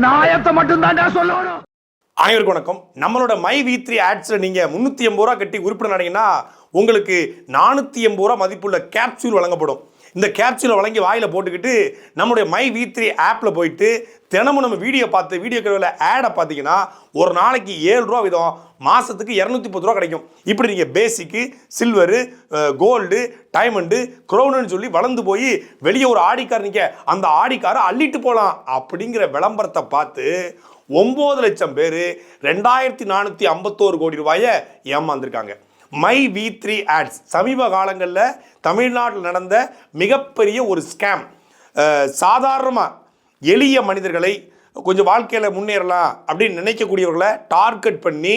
நாயத்தை மட்டும் தான்டா சொல்லணும். அனைவருக்கும் வணக்கம். நம்மளோட மை வி த்ரீ ஆட்ஸில் நீங்கள் முந்நூற்றி எண்பது ரூபா கட்டி உறுப்பினர் ஆனீங்கன்னா உங்களுக்கு நானூற்றி எண்பது ரூபா மதிப்புள்ள கேப்சூல் வழங்கப்படும். இந்த கேப்சூலை வழங்கி வாயில் போட்டுக்கிட்டு நம்மளுடைய மை வி த்ரீ ஆப்பில் போயிட்டு தினமும் நம்ம வீடியோ பார்த்து வீடியோ கடையில் ஆடை பார்த்தீங்கன்னா ஒரு நாளைக்கு ஏழு ரூபா விதம் மாதத்துக்கு இரநூத்தி பத்து ரூபா கிடைக்கும். இப்படி நீங்கள் பேசிக்கு சில்வரு கோல்டு டைமண்டு க்ரௌனுன்னு சொல்லி வளர்ந்து போய் வெளியே ஒரு ஆடிக்கார் நிற்க அந்த ஆடிக்காரை அள்ளிட்டு போகலாம் அப்படிங்கிற விளம்பரத்தை பார்த்து ஒம்பது லட்சம் பேர் ரெண்டாயிரத்தி நானூற்றி ஐம்பத்தோரு கோடி ரூபாயை ஏமாந்துருக்காங்க. My V three Ads. சமீப காலங்களில் தமிழ்நாட்டில் நடந்த மிகப்பெரிய ஒரு ஸ்கேம் சாதாரணமாக எளிய மனிதர்களை கொஞ்சம் வாழ்க்கையில் முன்னேறலாம் அப்படின்னு நினைக்கக்கூடியவர்களை டார்கெட் பண்ணி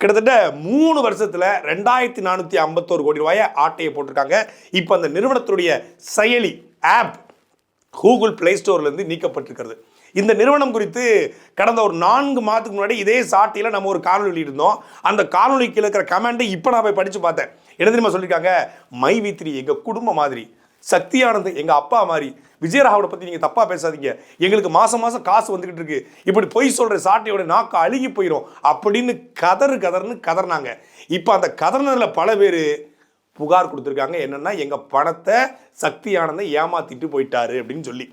கிட்டத்தட்ட மூணு வருஷத்தில் ரெண்டாயிரத்தி நானூற்றி ஐம்பத்தோரு கோடி ரூபாயை ஆட்டையை போட்டிருக்காங்க. இப்போ அந்த நிறுவனத்துடைய செயலி ஆப் கூகுள் பிளே ஸ்டோர்லேருந்து நீக்கப்பட்டிருக்கிறது. இந்த நிறுவனம் குறித்து கடந்த ஒரு நான்கு மாதத்துக்கு முன்னாடி இதே சாட்டியில் நம்ம ஒரு காணொலி வெளியிட்டிருந்தோம் அந்த காணொலிக்கு இருக்கிற கமெண்ட்டை இப்போ நான் போய் படித்து பார்த்தேன் என்ன தெரியுமா சொல்லியிருக்காங்க மை வித்ரி எங்கள் குடும்பம் மாதிரி சக்தியானது எங்கள் அப்பா மாதிரி விஜயராகவனை பற்றி நீங்கள் தப்பாக பேசாதீங்க எங்களுக்கு மாதம் மாதம் காசு வந்துக்கிட்டு இருக்கு இப்படி பொய் சொல்கிற சாட்டையோட நாக்கு அழுகி போயிடும் அப்படின்னு கதறு கதர்னு கதறினாங்க இப்போ அந்த கதறினதில் பல பேர் புகார் கொடுத்துருக்காங்க என்னன்னா எங்க பணத்தை சக்தியானந்தை ஏமாத்திட்டு போயிட்டாரு அப்படின்னு சொல்லி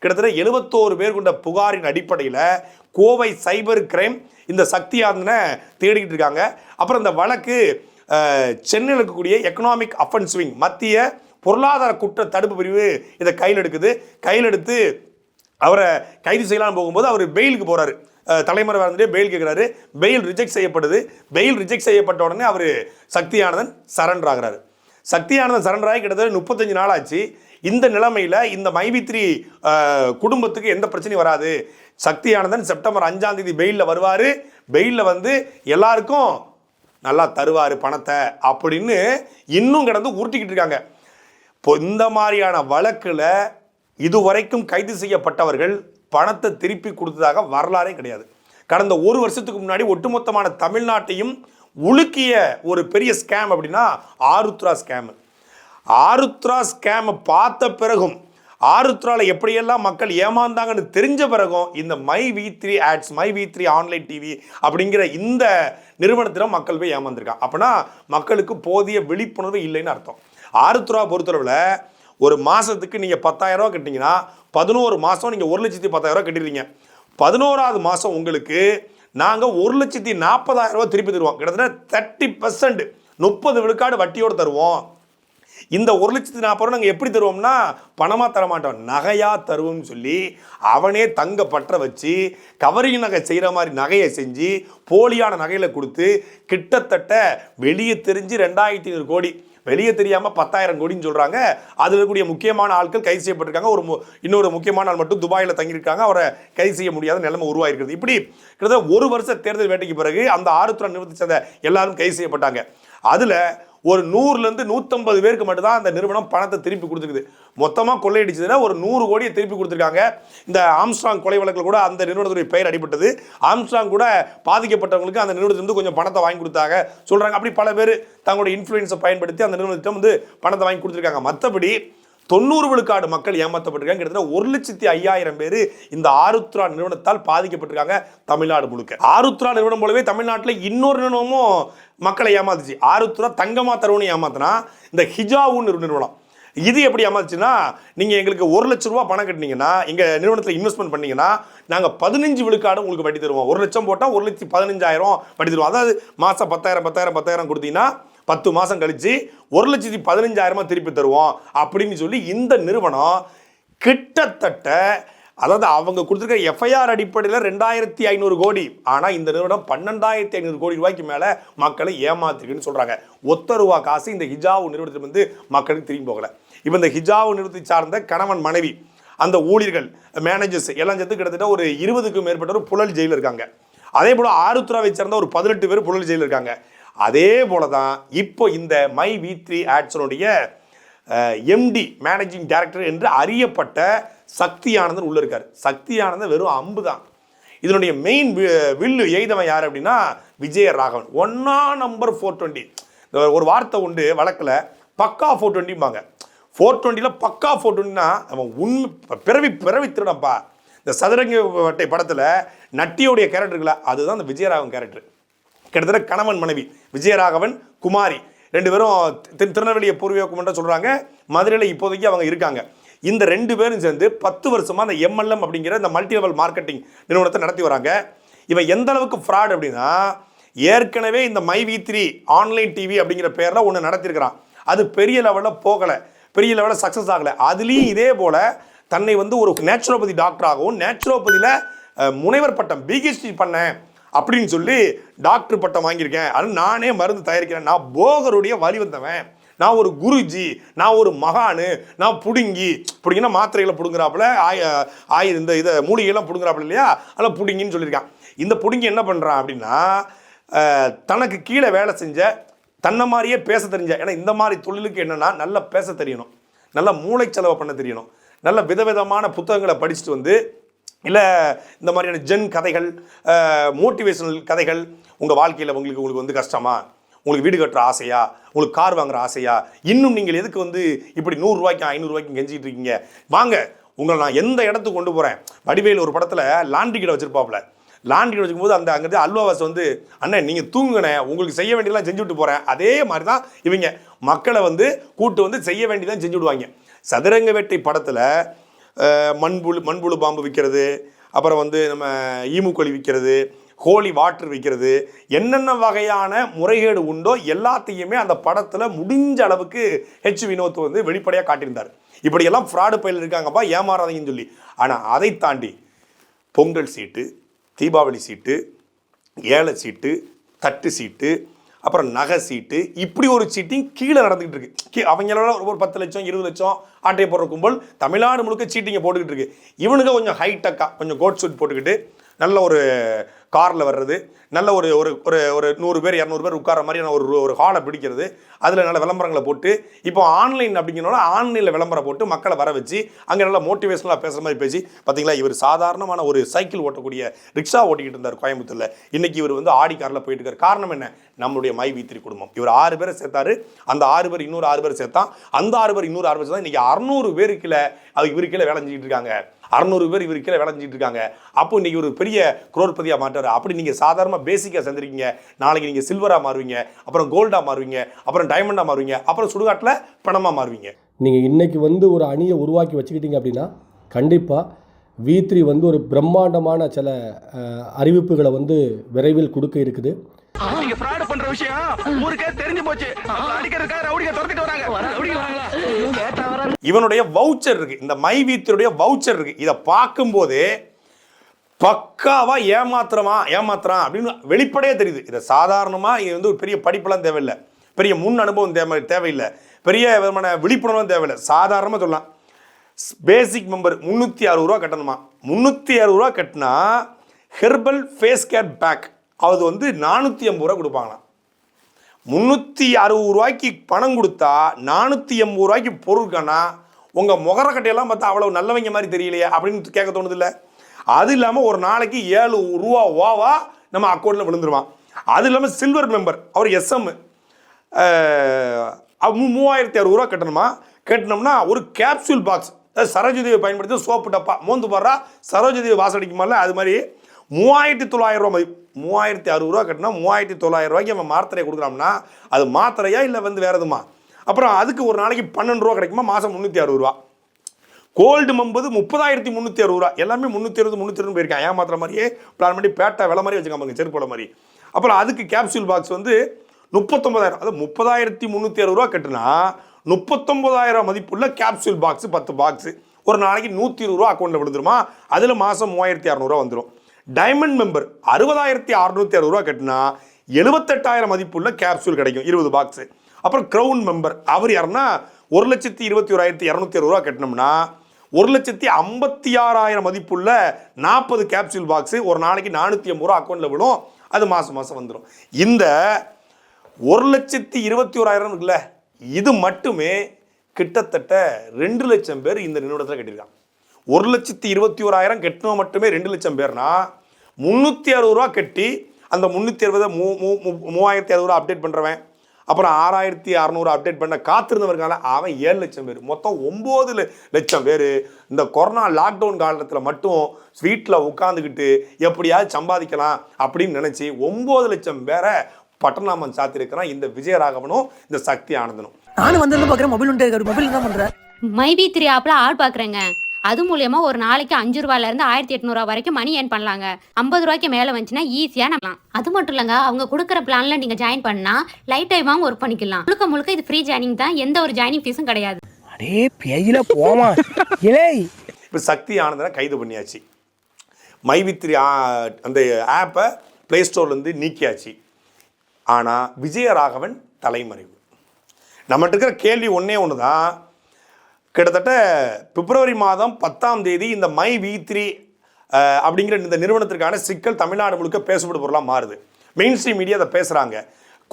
கிட்டத்தட்ட எழுபத்தோரு பேர் கொண்ட புகாரின் அடிப்படையில் கோவை சைபர் கிரைம் இந்த சக்தியானந்தனை தேடிக்கிட்டு இருக்காங்க. அப்புறம் இந்த வழக்கு சென்னையில் இருக்கக்கூடிய எக்கனாமிக் அஃபன்ஸ் விங் மத்திய பொருளாதார குற்ற தடுப்பு பிரிவு இதை கையில் எடுக்குது. கையில் எடுத்து அவரை கைது செய்யலாம்னு போகும்போது அவர் பெயிலுக்கு போகிறாரு தலைமுறை தலைமறை வந்துட்டு பெயில் கேட்குறாரு பெயில் ரிஜெக்ட் செய்யப்படுது. பெயில் ரிஜெக்ட் செய்யப்பட்ட உடனே அவர் சக்தியானந்தன் சரண்டர் ஆகிறாரு. சக்தியானந்தன் சரண்டர் கிட்டத்தட்ட முப்பத்தஞ்சு நாள் ஆச்சு இந்த நிலைமையில் இந்த மைவித்ரி குடும்பத்துக்கு எந்த பிரச்சனையும் வராது. சக்தியானந்தன் செப்டம்பர் அஞ்சாம் தேதி பெயிலில் வருவார். பெயிலில் வந்து எல்லாருக்கும் நல்லா தருவார் பணத்தை அப்படின்னு இன்னும் கிடந்து உருட்டிக்கிட்டு இருக்காங்க. இப்போ இந்த மாதிரியான வழக்கில் இதுவரைக்கும் கைது செய்யப்பட்டவர்கள் பணத்தை திருப்பி கொடுத்ததாக வரலாறே கிடையாது. கடந்த ஒரு வருஷத்துக்கு முன்னாடி ஒட்டுமொத்தமான தமிழ்நாட்டையும் உலுக்கிய ஒரு பெரிய ஸ்கேம் அப்படின்னா ஆருத்ரா ஸ்கேமு ஆருத்ரா ஸ்கேமை பார்த்த பிறகும் ஆருத்ரால எப்படியெல்லாம் மக்கள் ஏமாந்தாங்கன்னு தெரிஞ்ச பிறகும் இந்த My V three Ads My V three online TV அப்படிங்கிற இந்த நிறுவனத்தில் மக்கள் போய் ஏமாந்துருக்காங்க. அப்படின்னா மக்களுக்கு போதிய விழிப்புணர்வு இல்லைன்னு அர்த்தம். ஆருத்ரா பொறுத்தளவில் ஒரு மாதத்துக்கு நீங்கள் பத்தாயிரம் ரூபா பதினோரு மாதம் நீங்கள் ஒரு லட்சத்தி பத்தாயிரம் ரூபா கட்டிடுறீங்க பதினோராவது மாதம் உங்களுக்கு நாங்கள் ஒரு லட்சத்தி நாற்பதாயிரம் ரூபா திருப்பி தருவோம். கிட்டத்தட்ட தேர்ட்டி பர்சன்ட் முப்பது விழுக்காடு வட்டியோடு தருவோம். இந்த ஒரு லட்சத்தி நாற்பது ரூபா நாங்கள் எப்படி தருவோம்னா பணமாக தர மாட்டோம் நகையாக தருவோம்னு சொல்லி அவனே தங்க பற்ற வச்சு கவரிங் நகை செய்கிற மாதிரி நகையை செஞ்சு போலியான நகையில் கொடுத்து கிட்டத்தட்ட வெளியே தெரிஞ்சு ரெண்டாயிரத்தி ஐநூறு கோடி வெளியே தெரியாமல் பத்தாயிரம் கோடின்னு சொல்கிறாங்க அதில் இருக்கக்கூடிய முக்கியமான ஆட்கள் கைது செய்யப்பட்டிருக்காங்க. ஒரு மு- இன்னொரு முக்கியமான ஆள் மட்டும் துபாயில் தங்கியிருக்காங்க. அவரை கைது செய்ய முடியாத நிலைமை உருவாயிருக்கிறது. இப்படி கிட்டத்தட்ட ஒரு வருஷ தேர்தல் வேட்டைக்கு பிறகு அந்த ஆறுத்துறை நிறுவனத்தை சேர்ந்த எல்லாரும் கைது செய்யப்பட்டாங்க. அதில் ஒரு நூறுலேருந்து நூற்றம்பது பேருக்கு மட்டும்தான் அந்த நிறுவனம் பணத்தை திருப்பி கொடுத்துருக்குது மொத்தமாக கொள்ளையடிச்சதுன்னா ஒரு நூறு கோடியை திருப்பி கொடுத்துருக்காங்க. இந்த ஆம்ஸ்ட்ராங் கொலை வழக்கில் கூட அந்த நிறுவனத்துடைய பெயர் அடிபட்டது. ஆம்ஸ்ட்ராங் கூட பாதிக்கப்பட்டவங்களுக்கு அந்த நிறுவனத்திலிருந்து கொஞ்சம் பணத்தை வாங்கி கொடுத்தாங்க. சொல்கிறாங்க அப்படி பல பேர் தங்களுடைய இன்ஃப்ளூயன்ஸை பயன்படுத்தி அந்த நிறுவனத்திடம் வந்து பணத்தை வாங்கி கொடுத்துருக்காங்க. மற்றபடி தொண்ணூறு விழுக்காடு மக்கள் ஏமாற்றப்பட்டிருக்காங்க கிட்டத்தட்ட ஒரு லட்சத்தி ஐயாயிரம் பேர் இந்த ஆருத்ரா நிறுவனத்தால் பாதிக்கப்பட்டிருக்காங்க தமிழ்நாடு முழுக்க. ஆருத்ரா நிறுவனம் போலவே தமிழ்நாட்டில் இன்னொரு நிறுவனமும் மக்களை ஏமாத்துச்சு. ஆருத்ரா தங்கமா தருவனு ஏமாத்தினா இந்த ஹிஜாவுன்னு ஒரு நிறுவனம். இது எப்படி ஏமாத்துச்சுன்னா நீங்கள் எங்களுக்கு ஒரு லட்ச ரூபா பணம் கட்டினீங்கன்னா எங்கள் நிறுவனத்தில் இன்வெஸ்ட்மெண்ட் பண்ணீங்கன்னா நாங்கள் பதினஞ்சு விழுக்காடு உங்களுக்கு வட்டி தருவோம். ஒரு லட்சம் போட்டால் ஒரு லட்சத்தி பதினஞ்சாயிரம் வட்டி தருவோம். அதாவது மாதம் பத்தாயிரம் பத்தாயிரம் பத்தாயிரம் கொடுத்தீங்கன்னா பத்து மாதம் கழித்து ஒரு லட்சத்தி பதினஞ்சாயிரமா திருப்பி தருவோம் அப்படின்னு சொல்லி இந்த நிறுவனம் கிட்டத்தட்ட அதாவது அவங்க கொடுத்துருக்க எஃப்ஐஆர் அடிப்படையில் ரெண்டாயிரத்தி ஐநூறு கோடி. ஆனால் இந்த நிறுவனம் பன்னெண்டாயிரத்தி ஐநூறு கோடி ரூபாய்க்கு மேலே மக்களை ஏமாத்துக்குன்னு சொல்கிறாங்க ஒத்த ரூபா காசு இந்த ஹிஜாவு நிறுவனத்தில் வந்து மக்களுக்கு திரும்பி போகலை. இப்போ இந்த ஹிஜாவு நிறுத்தி சார்ந்த கணவன் மனைவி அந்த ஊழியர்கள் மேனேஜர்ஸ் எல்லாம் சேர்த்து கிட்டத்தட்ட ஒரு இருபதுக்கும் மேற்பட்டவர் புழல் ஜெயிலில் இருக்காங்க. அதே போல் ஆருத்ராவை சேர்ந்த ஒரு பதினெட்டு பேர் புழல் ஜெயிலில் இருக்காங்க. அதே போல தான் இப்போ இந்த மை வி த்ரீ ஆட்ஸனுடைய எம்டி மேனேஜிங் டைரக்டர் என்று அறியப்பட்ட சக்தியானந்தன் உள்ளே இருக்கார். சக்தியானந்தன் வெறும் அம்பு தான். இதனுடைய மெயின் வில்லு எய்தவன் யார் அப்படின்னா விஜய ராகவன் ஒன்னா நம்பர் ஃபோர் டுவெண்ட்டி ஒரு வார்த்தை உண்டு வழக்கில் பக்கா ஃபோர் டுவெண்ட்டிம்பாங்க ஃபோர் டுவெண்ட்டியில் பக்கா ஃபோர் டுவெண்ட்டினா அவன் உண்மை பிறவி பிறவி திருடப்பா இந்த சதுரங்க வட்டை படத்தில் நட்டியோடைய கேரக்டர் அதுதான் அந்த விஜயராகவன் கேரக்டர் கிட்டத்தட்ட கணவன் மனைவி விஜயராகவன் குமாரி. ரெண்டு பேரும் திரு- திருநெல்வேலியை பூர்வீகம்ன்ற சொல்கிறாங்க மதுரையில் இப்போதைக்கு அவங்க இருக்காங்க. இந்த ரெண்டு பேரும் சேர்ந்து பத்து வருஷமாக அந்த எம்எல்எம் அப்படிங்கிற இந்த மல்டி லெவல் மார்க்கெட்டிங் நிறுவனத்தை நடத்தி வராங்க. இவன் எந்த அளவுக்கு ஃப்ராட் அப்படின்னா ஏற்கனவே இந்த My V three online TV அப்படிங்கிற பேரில் ஒன்று நடத்திருக்கிறான். அது பெரிய லெவலில் போகலை. பெரிய லெவலில் சக்ஸஸ் ஆகலை. அதுலேயும் இதே போல் தன்னை வந்து ஒரு நேச்சுரோபதி டாக்டராகவும் நேச்சுரோபதியில் முனைவர் பட்டம் பிஹெச்டி பண்ணேன் அப்படின்னு சொல்லி டாக்டர் பட்டம் வாங்கியிருக்கேன். அது நானே மருந்து தயாரிக்கிறேன். நான் போகருடைய வழி வந்தவன். நான் ஒரு குருஜி நான் ஒரு மகானு நான் புடுங்கி புடுங்கினா மாத்திரைகளை பிடுங்குறாப்புல ஆய ஆய இந்த இதை மூலிகையெல்லாம் பிடுங்குறாப்புல இல்லையா? அதெல்லாம் புடுங்கின்னு சொல்லியிருக்கான். இந்த புடுங்கி என்ன பண்ணுறான் அப்படின்னா தனக்கு கீழே வேலை செஞ்ச தன்னை மாதிரியே பேச தெரிஞ்ச ஏன்னா இந்த மாதிரி தொழிலுக்கு என்னென்னா நல்லா பேச தெரியணும். நல்லா மூளை பண்ண தெரியணும். நல்ல விதவிதமான புத்தகங்களை படிச்சுட்டு வந்து இல்லை இந்த மாதிரியான ஜென் கதைகள் மோட்டிவேஷனல் கதைகள் உங்கள் வாழ்க்கையில் உங்களுக்கு உங்களுக்கு வந்து கஷ்டமா? உங்களுக்கு வீடு கட்டுற ஆசையா? உங்களுக்கு கார் வாங்குற ஆசையா? இன்னும் நீங்கள் எதுக்கு வந்து இப்படி நூறுரூவாய்க்கு ஐநூறுரூவாய்க்கு கெஞ்சிட்டு இருக்கீங்க? வாங்க உங்களை நான் எந்த இடத்துக்கு கொண்டு போகிறேன் வடிவேல் ஒரு படத்தில் லாண்ட்ரி கிட்ட வச்சுருப்பாப்புல. லாண்ட்ரி கடை வச்சுக்கும்போது அந்த அங்கிருந்து அல்வாவாஸ் வந்து அண்ணன் நீங்கள் தூங்குனே உங்களுக்கு செய்ய வேண்டியதெல்லாம் செஞ்சு விட்டு போகிறேன் அதே மாதிரி தான் இவங்க மக்களை வந்து கூட்டு வந்து செய்ய வேண்டியதான் செஞ்சு விடுவாங்க. சதுரங்க வேட்டை படத்தில் மண்புழு மண்புழு பாம்பு விற்கிறது அப்புறம் வந்து நம்ம ஈமுக்கொழி விற்கிறது ஹோலி வாட்டர் விற்கிறது என்னென்ன வகையான முறைகேடு உண்டோ எல்லாத்தையுமே அந்த படத்தில் முடிஞ்ச அளவுக்கு ஹெச் வினோத் வந்து வெளிப்படையாக காட்டியிருந்தார். இப்படியெல்லாம் ஃப்ராடு பயில் இருக்காங்கப்பா ஏமாறாதீங்கன்னு சொல்லி. ஆனால் அதை தாண்டி பொங்கல் சீட்டு தீபாவளி சீட்டு ஏழை சீட்டு தட்டு சீட்டு அப்புறம் நகை சீட்டு இப்படி ஒரு சீட்டிங் கீழே நடந்துகிட்டு இருக்கு. கீ அவங்களோட ஒரு பத்து லட்சம் இருபது லட்சம் ஆட்டையை போடுற கும்பல் தமிழ்நாடு முழுக்க சீட்டிங்கை போட்டுக்கிட்டு இருக்கு. இவனுங்க கொஞ்சம் ஹைடெக்காக கொஞ்சம் கோட் சூட் போட்டுக்கிட்டு நல்ல ஒரு காரில் வர்றது நல்ல ஒரு ஒரு ஒரு ஒரு நூறு பேர் இரநூறு பேர் உட்கார மாதிரியான ஒரு ஒரு ஹாலை பிடிக்கிறது. அதில் நல்ல விளம்பரங்களை போட்டு இப்போ ஆன்லைன் அப்படிங்கிறனால ஆன்லைனில் விளம்பரம் போட்டு மக்களை வர வச்சு அங்கே நல்லா மோட்டிவேஷனலாக பேசுகிற மாதிரி பேசி பார்த்தீங்களா இவர் சாதாரணமான ஒரு சைக்கிள் ஓட்டக்கூடிய ரிக்ஷா ஓட்டிக்கிட்டு இருந்தார் கோயம்புத்தூரில். இன்றைக்கி இவர் வந்து ஆடி காரில் போயிட்டு இருக்கார். காரணம் என்ன? நம்மளுடைய மை வீத்திரி குடும்பம். இவர் ஆறு பேரை சேர்த்தாரு. அந்த ஆறு பேர் இன்னொரு ஆறு பேர் சேர்த்தான். அந்த ஆறு பேர் இன்னொரு ஆறு பேர் சேர்த்தா இன்றைக்கி அறுநூறு பேருக்குள்ள அது இவரு கீழே வேலை செஞ்சுட்டு இருக்காங்க. அறநூறு பேர் இவர் கீழே வேலை இருக்காங்க. அப்போ இன்னைக்கு ஒரு பெரிய குரோர்பதியாக மாட்டார் அப்படி நீங்கள் சாதாரணமாக பேசிக்காக செஞ்சுருக்கீங்க. நாளைக்கு நீங்கள் சில்வராக மாறுவீங்க. அப்புறம் கோல்டாக மாறுவீங்க. அப்புறம் டைமண்டாக மாறுவீங்க. அப்புறம் சுடுகாட்டில் பணமாக மாறுவீங்க. நீங்கள் இன்றைக்கி வந்து ஒரு அணியை உருவாக்கி வச்சுக்கிட்டீங்க அப்படின்னா கண்டிப்பாக வி த்ரீ வந்து ஒரு பிரம்மாண்டமான சில அறிவிப்புகளை வந்து விரைவில் கொடுக்க இருக்குது. நீங்க ஃப்ராட் பண்ற விஷயம். ஊருக்கே தெரிஞ்சு போச்சு. அடிக்கிறதுக்காக ரவுடிங்க துரத்திட்டு வராங்க. ரவுடிங்க வராங்களா இவனுடைய வவுச்சர் இருக்கு. இந்த மை வீத்தருடைய வவுச்சர் இருக்கு. இதை பார்க்கும்போதே பக்காவா ஏமாத்துறமா ஏமாத்துறான் அப்படின்னு வெளிப்படையே தெரியுது. இதை சாதாரணமா இது வந்து ஒரு பெரிய படிப்பெல்லாம் தேவையில்லை. பெரிய முன் அனுபவம் தேவை தேவையில்லை. பெரிய விதமான விழிப்புணர்வும் தேவையில்லை. சாதாரணமாக சொல்லலாம். பேசிக் மெம்பர் முந்நூற்றி அறுபது ரூபா கட்டணுமா? முந்நூற்றி அறுபது ரூபா கட்டினா ஹெர்பல் ஃபேஸ் கேர் பேக் அது வந்து நானூற்றி ஐம்பது ரூபா கொடுப்பாங்களாம். முந்நூற்றி அறுபது ரூபாய்க்கு பணம் கொடுத்தா நானூற்றி எண்பது ரூபாய்க்கு பொருட்கானா உங்கள் முகரக்கட்டையெல்லாம் பார்த்தா அவ்வளோ நல்லவங்க மாதிரி தெரியலையே அப்படின்னு கேட்க தோணுதில்ல? அது இல்லாமல் ஒரு நாளைக்கு ஏழு ரூபா ஓவா நம்ம அக்கௌண்ட்டில் விழுந்துருவான். அது இல்லாமல் சில்வர் மெம்பர் அவர் எஸ்எம் மூவாயிரத்தி அறுபது ரூபா கட்டணுமா? கட்டினோம்னா ஒரு கேப்சூல் பாக்ஸ் சரோஜதேவி பயன்படுத்தி சோப்பு டப்பா மோந்து பாடுறா சரோஜதேவி வாசடிக்குமால அது மாதிரி மூவாயிரத்தி தொள்ளாயிரம் ரூபா மதிப்பு. மூவாயிரத்தி அறுபது ரூபா கட்டினா மூவாயிரத்தி தொள்ளாயிரம் ரூபாய்க்கு நம்ம மாத்திரையை கொடுக்குறோம்னா அது மாத்திரையா இல்லை வந்து வேறு எதுமா? அப்புறம் அதுக்கு ஒரு நாளைக்கு பன்னெண்டு ரூபா கிடைக்குமா? மாதம் முந்நூற்றி அறுபது ரூபா. கோல்டு மம்பது முப்பதாயிரத்தி முந்நூற்றி அறுபது ரூபா. எல்லாமே முந்நூற்றி அறுபது முந்நூற்றி அறுபது போயிருக்கேன். ஏமாத்துற மாதிரியே? பிளான் பண்ணி பேட்டை விலை மாதிரி வச்சுக்காமங்க செருப்போட மாதிரி. அப்புறம் அதுக்கு கேப்சூல் பாக்ஸ் வந்து முப்பத்தொம்பதாயிரம் அது முப்பதாயிரத்தி முந்நூற்றி அறுபது ரூபா கட்டுனா முப்பத்தொம்பதாயிரம் மதிப்புள்ள கேப்சூல் பாக்ஸ் பத்து பாக்ஸ் ஒரு நாளைக்கு நூற்றி இருபது ரூபா அக்கௌண்ட்டில் விழுந்துருமா? அதில் மாதம் மூவாயிரத்தி அறநூறுவா வந்துடும் டைமண்ட் மெம்பர் அறுபதாயிரத்தி அறுநூத்தி அறுபது ரூபா கட்டினா எழுபத்தெட்டாயிரம் மதிப்புள்ள கேப்சூல் கிடைக்கும் இருபது பாக்ஸ் அப்புறம் க்ரௌன் மெம்பர் அவர் யாருன்னா ஒரு லட்சத்தி இருபத்தி ஓராயிரத்தி இரநூத்தி அறுபது ரூபா கட்டினோம்னா ஒரு லட்சத்தி ஐம்பத்தி ஆறாயிரம் மதிப்புள்ள நாற்பது கேப்சூல் பாக்ஸு ஒரு நாளைக்கு நானூற்றி ஐம்பது ரூபா அக்கௌண்ட்டில் விடும் அது மாதம் மாதம் வந்துடும் இந்த ஒரு லட்சத்தி இருபத்தி ஓராயிரம் இருக்குல்ல இது மட்டுமே கிட்டத்தட்ட ரெண்டு லட்சம் பேர் இந்த நிறுவனத்தில் கட்டியிருக்காங்க. ஒரு லட்சத்தி இருபத்தி ஓராயிரம் கட்டினோம் மட்டுமே ரெண்டு லட்சம் பேர்னா முந்நூற்றி அறுபது ரூபா கட்டி அந்த முந்நூற்றி அறுபதை மூ மூ மூ- மூவாயிரத்தி அறுபது ரூபா அப்டேட் பண்ணுறவன் அப்புறம் ஆறாயிரத்தி அறநூறு அப்டேட் பண்ண காத்திருந்தவர்கால அவன் ஏழு லட்சம் பேர். மொத்தம் ஒம்பது லட்சம் பேர். இந்த கொரோனா லாக்டவுன் காலத்தில் மட்டும் வீட்டில் உட்காந்துக்கிட்டு எப்படியாவது சம்பாதிக்கலாம் அப்படின்னு நினச்சி ஒம்பது லட்சம் பேரை பட்டநாமம் சாத்திருக்கிறான் இந்த விஜயராகவனும் இந்த சக்தி ஆனந்தனும் நானும் வந்து பாக்குறேன் மொபைல் உண்டு மொபைல் என்ன பண்ற? மைபி த்ரீ ஆப்ல ஆட் பாக்குறேங்க. அது மூலியமா ஒரு நாளைக்கு அஞ்சு ரூபாயில இருந்து ஆயிரத்தி எட்நூறுவா வரைக்கும் மணி ஏர்ன் பண்ணலாங்க. ஐம்பது ரூபாய்க்கு மேல வந்துச்சுன்னா ஈஸியா நம்ம அது மட்டும் இல்லங்க அவங்க கொடுக்குற பிளான்ல நீங்க ஜாயின் பண்ணா லைஃப் டைமாவும் ஒர்க் பண்ணிக்கலாம். முழுக்க முழுக்க இது ஃப்ரீ ஜாயினிங் தான் எந்த ஒரு ஜாயினிங் ஃபீஸும் கிடையாது. அடே பெயில போமா. இலே. இப்போ சக்தி ஆனந்தனை கைது பண்ணியாச்சு. மைவித்ரி அந்த ஆப்பை ப்ளே ஸ்டோர்லேருந்து நீக்கியாச்சு. ஆனால் விஜயராகவன் தலைமறைவு. நம்மகிட்ட இருக்கிற கேள்வி ஒன்றே ஒன்று தான் கிட்டத்தட்ட பிப்ரவரி மாதம் பத்தாம் தேதி இந்த மை வி த்ரீ அப்படிங்கிற இந்த நிறுவனத்திற்கான சிக்கல் தமிழ்நாடு முழுக்க பேசப்படும் பொருளாக மாறுது. மெயின் ஸ்ட்ரீம் மீடியா அதை பேசுகிறாங்க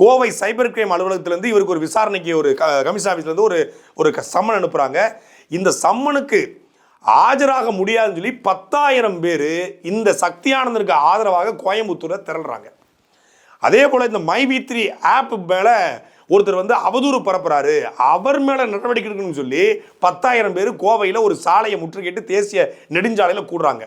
கோவை சைபர் கிரைம் அலுவலகத்திலேருந்து இவருக்கு ஒரு விசாரணைக்கு ஒரு க கமிஷன் ஆஃபீஸ்லேருந்து ஒரு ஒரு சம்மன் அனுப்புகிறாங்க இந்த சம்மனுக்கு ஆஜராக முடியாதுன்னு சொல்லி பத்தாயிரம் பேர் இந்த சக்தியானந்தனுக்கு ஆதரவாக கோயம்புத்தூரை திரள்றாங்க. அதே போல் இந்த மை வி த்ரீ ஆப் மேலே ஒருத்தர் வந்து அவதூறு பரப்புறாரு. அவர் மேலே நடவடிக்கை எடுக்கணும்னு சொல்லி பத்தாயிரம் பேர் கோவையில் ஒரு சாலையை முற்றுகையிட்டு தேசிய நெடுஞ்சாலையில் கூடுறாங்க.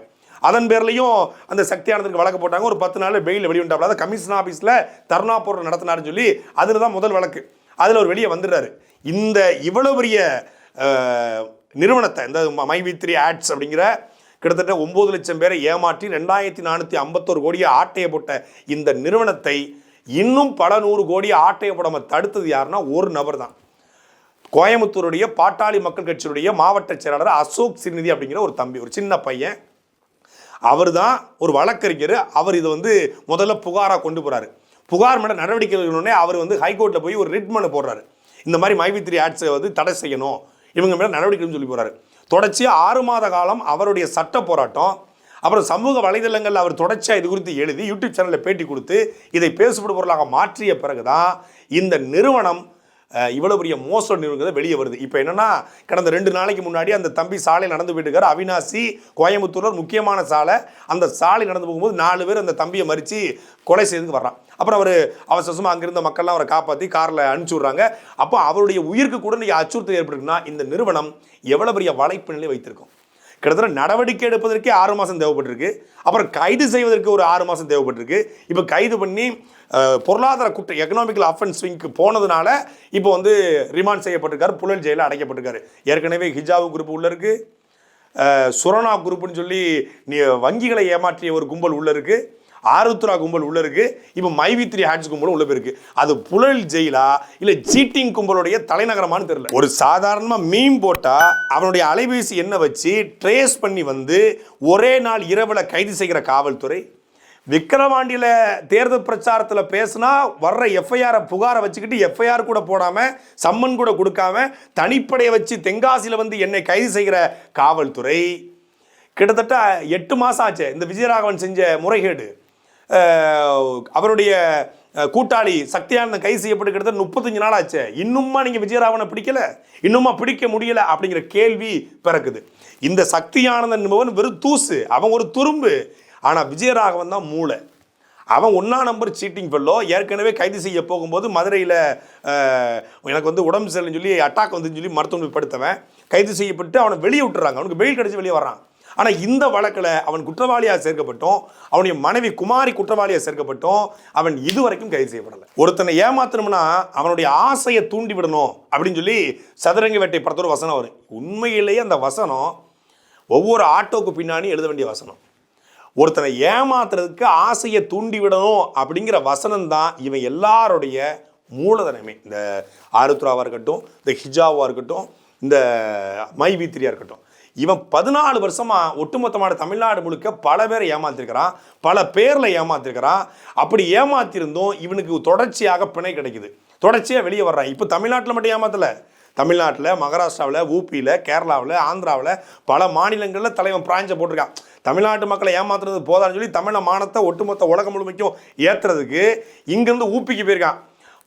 அதன் பேர்லையும் அந்த சக்தியானதுக்கு வழக்கு போட்டாங்க. ஒரு பத்து நாள் வெயில் வெளிவண்டாப்ல அதை கமிஷன் ஆஃபீஸில் தர்ணா போராட்டம் நடத்தினாருன்னு சொல்லி அதில் தான் முதல் வழக்கு. அதில் ஒரு வெளியே வந்துடுறாரு. இந்த இவ்வளோ பெரிய நிறுவனத்தை இந்த மை வி த்ரீ ஆட்ஸ் அப்படிங்கிற கிட்டத்தட்ட ஒம்பது லட்சம் பேரை ஏமாற்றி ரெண்டாயிரத்தி நானூற்றி ஐம்பத்தோரு கோடியை ஆட்டைய போட்ட இந்த நிறுவனத்தை இன்னும் பல நூறு கோடி ஆட்டைய தடுத்தது யாருன்னா ஒரு நபர் தான். கோயம்புத்தூருடைய பாட்டாளி மக்கள் கட்சியுடைய மாவட்ட செயலாளர் அசோக் சிறுநிதி அப்படிங்கிற ஒரு தம்பி ஒரு சின்ன பையன். அவர் தான் ஒரு வழக்கறிஞர். அவர் இதை வந்து முதல்ல புகாராக கொண்டு போகிறாரு புகார் மேலே நடவடிக்கை எடுக்கணுன்னே அவர் வந்து ஹைகோர்ட்டில் போய் ஒரு ரிட் மனு போடுறாரு. இந்த மாதிரி மைவித்ரி ஆட்ஸை வந்து தடை செய்யணும். இவங்க மேலே நடவடிக்கைன்னு சொல்லி போகிறாரு தொடர்ச்சியாக ஆறு மாத காலம் அவருடைய சட்ட போராட்டம். அப்புறம் சமூக வலைதளங்களில் அவர் தொடர்ச்சியாக இது குறித்து எழுதி யூடியூப் சேனலில் பேட்டி கொடுத்து இதை பேசுபடு பொருளாக மாற்றிய பிறகு தான் இந்த நிறுவனம் இவ்வளோ பெரிய மோசடி நிறுவனங்கிறத வெளியே வருது. இப்போ என்னன்னா கடந்த ரெண்டு நாளைக்கு முன்னாடி அந்த தம்பி சாலை நடந்து போயிட்டு அவினாசி கோயம்புத்தூர் முக்கியமான சாலை. அந்த சாலை நடந்து போகும்போது நாலு பேர் அந்த தம்பியை மறித்து கொலை செய்ததுக்கு வர்றான். அப்புறம் அவர் அவசரமாக அங்கிருந்த மக்கள்லாம் அவரை காப்பாற்றி காரில் அனுப்பிச்சி விட்றாங்க. அப்போ அவருடைய உயிருக்கு கூட நீங்கள் அச்சுறுத்தல் ஏற்பட்டுருக்குன்னா இந்த நிறுவனம் எவ்வளோ பெரிய வளைப்பு நிலை வைத்திருக்கும்? கிட்டத்தட்ட நடவடிக்கை எடுப்பதற்கே ஆறு மாதம் தேவைப்பட்டிருக்கு. அப்புறம் கைது செய்வதற்கு ஒரு ஆறு மாதம் தேவைப்பட்டிருக்கு. இப்போ கைது பண்ணி பொருளாதார குற்ற எக்கனாமிக்கல் அஃபென்ஸ் விங்க்கு போனதுனால இப்போ வந்து ரிமாண்ட் செய்யப்பட்டிருக்காரு புழல் ஜெயிலில் அடைக்கப்பட்டிருக்காரு. ஏற்கனவே ஹிஜாவு குரூப் உள்ள இருக்கு. சுரணா குரூப்புன்னு சொல்லி நீ வங்கிகளை ஏமாற்றிய ஒரு கும்பல் உள்ள இருக்கு. ஆருத்ரா கும்பல் உள்ள இருக்கு. இப்போ மைவி த்ரீ ஹேட்ஸ் கும்பலும் உள்ள போயிருக்கு. அது புழல் ஜெயிலா? இல்லை சீட்டிங் கும்பலுடைய தலைநகரமான்னு தெரியல. ஒரு சாதாரணமாக மீன் போட்டால் அவனுடைய அலைபேசி என்ன வச்சு ட்ரேஸ் பண்ணி வந்து ஒரே நாள் இரவில் கைது செய்கிற காவல்துறை. விக்கிரவாண்டியில் தேர்தல் பிரச்சாரத்தில் பேசினா வர்ற எஃப்ஐஆரை புகாரை வச்சுக்கிட்டு எஃப்ஐஆர் கூட போடாமல் சம்மன் கூட கொடுக்காம தனிப்படையை வச்சு தென்காசியில வந்து என்னை கைது செய்கிற காவல்துறை. கிட்டத்தட்ட எட்டு மாதம் ஆச்சு. இந்த விஜயராகவன் செஞ்ச முறைகேடு. அவருடைய கூட்டாளி சக்தியானந்தன் கைது செய்யப்பட்டு கிட்டத்தட்ட முப்பத்தஞ்சு நாள் ஆச்சு. இன்னுமா நீங்கள் விஜயராவனை பிடிக்கல? இன்னுமா பிடிக்க முடியல அப்படிங்கிற கேள்வி பிறக்குது. இந்த சக்தியானந்தன் என்பவன் வெறும் தூசு அவன் ஒரு துரும்பு. ஆனால் விஜயராகவன் தான் மூளை. அவன் ஒன்றா நம்பர் சீட்டிங் ஃபெல்லோ ஏற்கனவே கைது செய்ய போகும்போது மதுரையில் எனக்கு வந்து உடம்பு சரியில்லைன்னு சொல்லி அட்டாக் வந்துன்னு சொல்லி மருத்துவமனை படுத்தவன். கைது செய்யப்பட்டு அவனை வெளியே விட்டுறாங்க. அவனுக்கு வெயில் கிடச்சி வெளியே வர்றான். ஆனால் இந்த வழக்கில் அவன் குற்றவாளியாக சேர்க்கப்பட்டோம் அவனுடைய மனைவி குமாரி குற்றவாளியாக சேர்க்கப்பட்டோம் அவன் இதுவரைக்கும் கைது செய்யப்படலை. ஒருத்தனை ஏமாத்தணும்னா அவனுடைய ஆசையை தூண்டி விடணும் அப்படின்னு சொல்லி சதுரங்க வேட்டை படத்தோட வசனம் வரும். உண்மையிலேயே அந்த வசனம் ஒவ்வொரு ஆட்டோக்கு பின்னாடி எழுத வேண்டிய வசனம். ஒருத்தனை ஏமாத்துறதுக்கு ஆசையை தூண்டி விடணும் அப்படிங்கிற வசனம் தான் இவன் எல்லாருடைய மூலதனமே. இந்த ஆருத்ராவாக இருக்கட்டும் இந்த ஹிஜாவாக இருக்கட்டும் இந்த மை வீத்திரியாக இருக்கட்டும். இவன் பதினாலு வருஷமாக ஒட்டுமொத்தமான தமிழ்நாடு முழுக்க பல பேரை ஏமாத்திருக்கிறான் பல பேரில் ஏமாத்திருக்கிறான். அப்படி ஏமாத்திருந்தும் இவனுக்கு தொடர்ச்சியாக பிணை கிடைக்குது. தொடர்ச்சியாக வெளியே வர்றான். இப்போ தமிழ்நாட்டில் மட்டும் ஏமாத்தலை. தமிழ்நாட்டில் மகாராஷ்டிராவில் ஊபியில் கேரளாவில் ஆந்திராவில் பல மாநிலங்களில் தலைவன் பிராஞ்சை போட்டிருக்கான். தமிழ்நாட்டு மக்களை ஏமாத்துறது போதான்னு சொல்லி தமிழ மானத்தை ஒட்டுமொத்த உலகம் முழுமைக்கும் ஏற்றுறதுக்கு இங்கேருந்து ஊப்பிக்கு போயிருக்கான்.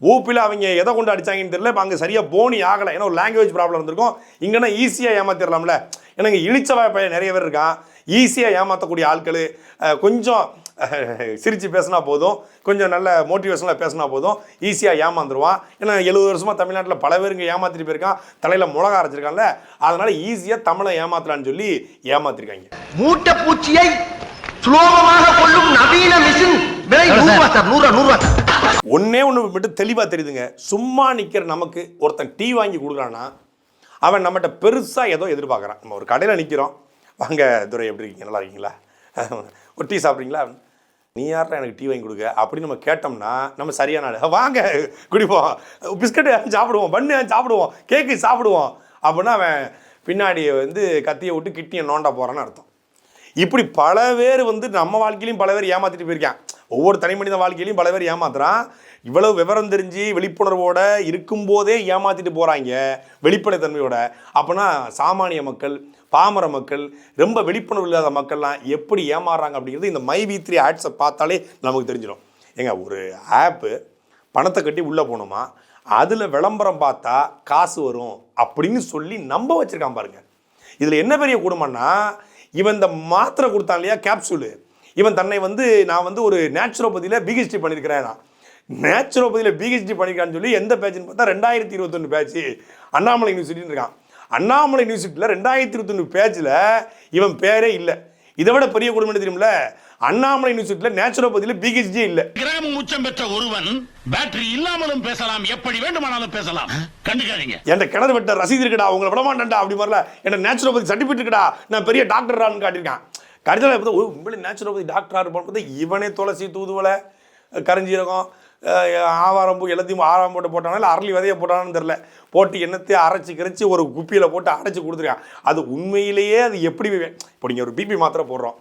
ஊப்பியில் அவங்க எதை கொண்டு அடிச்சாங்கன்னு தெரியல. இப்போ அங்கே சரியாக போனி ஆகலை. ஏன்னா ஒரு லாங்குவேஜ் ப்ராப்ளம் இருந்திருக்கும். இங்கன்னா ஈஸியாக ஏமாத்திடலாம்ல ஏன்னா இங்கே இழிச்சவா பையன் நிறைய பேர் இருக்கான். ஈஸியாக ஏமாற்றக்கூடிய ஆட்கள். கொஞ்சம் சிரித்து பேசினா போதும். கொஞ்சம் நல்ல மோட்டிவேஷனாக பேசினா போதும். ஈஸியாக ஏமாந்துருவான். ஏன்னா எழுபது வருஷமாக தமிழ்நாட்டில் பல பேர் இங்கே ஏமாத்திட்டு போயிருக்கான். தலையில் மிளகா அரைச்சிருக்கான்ல. அதனால் ஈஸியாக தமிழை ஏமாத்தலான்னு சொல்லி ஏமாத்திருக்காங்க. மூட்டை பூச்சியை சுலோகமாக கொள்ளும் நவீன மிஷின் விலை நூறுவா சார்? நூறுவா நூறுவா ஒண்ணே ஒன்று மட்டும் தெளிவாக தெரியுதுங்க. சும்மா நிற்கிற நமக்கு ஒருத்தன் டீ வாங்கி கொடுக்குறான்னா அவன் நம்மகிட்ட பெருசாக ஏதோ எதிர்பார்க்குறான். நம்ம ஒரு கடையில் நிற்கிறோம் வாங்க துரை எப்படி இருக்கீங்க? நல்லா இருக்கீங்களா? ஒரு டீ சாப்பிட்றீங்களா? நீ யார்டா எனக்கு டீ வாங்கி கொடுக்க? அப்படின்னு நம்ம கேட்டோம்னா நம்ம சரியான ஆள். வாங்க குடிப்போம். பிஸ்கட்டு சாப்பிடுவோம். பண்ணு சாப்பிடுவோம். கேக்கு சாப்பிடுவோம். அப்படின்னா அவன் பின்னாடி வந்து கத்தியை விட்டு கிட்னியை நோண்ட போகிறான்னு அர்த்தம். இப்படி பல பேர் வந்து நம்ம வாழ்க்கையிலையும் பல பேர் ஏமாற்றிட்டு போயிருக்கான். ஒவ்வொரு தனி மனித வாழ்க்கையிலையும் பல பேர் ஏமாத்துறான். இவ்வளவு விவரம் தெரிஞ்சு விழிப்புணர்வோட இருக்கும்போதே ஏமாத்திட்டு போகிறாங்க வெளிப்படைத்தன்மையோட. அப்போனா சாமானிய மக்கள் பாமர மக்கள் ரொம்ப விழிப்புணர்வு இல்லாத மக்கள்லாம் எப்படி ஏமாறுறாங்க அப்படிங்கிறது இந்த மை வி த்ரீ ஆட்ஸை பார்த்தாலே நமக்கு தெரிஞ்சிடும். ஏங்க ஒரு ஆப்பு பணத்தை கட்டி உள்ளே போனோமா அதில் விளம்பரம் பார்த்தா காசு வரும் அப்படின்னு சொல்லி நம்ப வச்சுருக்கான் பாருங்க. இதில் என்ன பெரிய குடும்பம்னா இவன் இந்த மாத்திரை கொடுத்தான் இல்லையா கேப்சூலு இவன் தன்னை வந்து நான் வந்து ஒரு நேச்சுரோபதியில் பிஹெச்டி பண்ணியிருக்கிறேன். நான் நேச்சுரோபதியில் பிஹெச்டி பண்ணியிருக்கான்னு சொல்லி எந்த பேட்ச்னு பார்த்தா ரெண்டாயிரத்தி இருபத்தொன்று பேட்ச் அண்ணாமலை யூனிவர்சிட்டின்னு இருக்கான். அண்ணாமலை யூனிவர்சிட்டியில் ரெண்டாயிரத்தி இருபத்தொன்று பேட்சில் இவன் பேரே இல்லை. இதை விட பெரிய குடும்பம் என்ன தெரியுமில்ல? அண்ணாமலை யூனிவர்சிட்டியில் நேச்சுரோபதியில் பிஹெச்டியே இல்லை. கிராமம் உச்சம் பெற்ற ஒருவன் பேட்டரி இல்லாமலும் பேசலாம். எப்படி வேண்டுமானாலும் பேசலாம். கண்டுக்காதீங்க. என்கிட்ட கிணறு வெட்ட ரசீது இருக்குடா உங்களை விட மாட்டேன்டா அப்படி மாதிரில என்ன நேச்சுரோபதி சர்டிஃபிகேட் இருக்குடா நான் பெரிய டாக்டர்டான்னு காட்டியிருக்கான். கடைசியில் ஓ உங்களை நேச்சுரோபதி டாக்டரா இருப்பான்னு பார்த்தா இவனே துளசி தூதுவளை கரிஞ்சீரகம் ஆவாரம்பூ எல்லாத்தையும் ஆறாம் போட்டு போட்டானா இல்லை அரளி விதைய போட்டானு தெரில போட்டு எண்ணத்தையும் அரைச்சி கரைச்சி ஒரு குப்பியில் போட்டு அரைச்சி கொடுத்துருக்கான். அது உண்மையிலேயே அது எப்படி இப்போ நீங்கள் ஒரு பிபி மாத்திரை போடுறோம்.